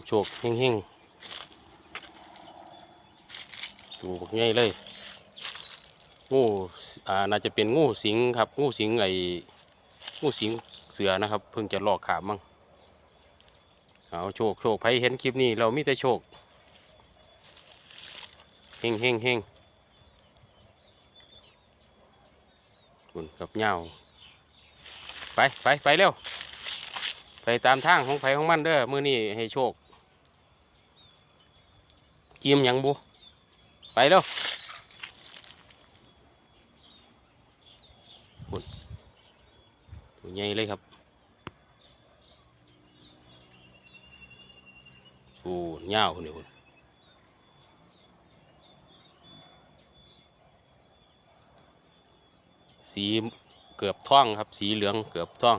กโชกเฮงเฮงตัวบักใหญ่เลยงูอ่าน่าจะเป็นงูสิงครับ งูสิงไองูสิงเสือนะครับ เพิ่งจะลอกขาบมั้งเอาโชคโชคใครเห็นคลิปนี้เรามีแต่โชคเฮงเฮงเฮงคุณกับเงาไปไปไปเร็ว ไปตามทางของไผของมันเด้อมือนี้ให้โชค อิ่มยังบุไปเร็วคุณตัวใหญ่เลยครับโอ้ยาวคุณเดี๋ยวคุณสีเกือบท่องครับ สีเหลืองเกือบท่อง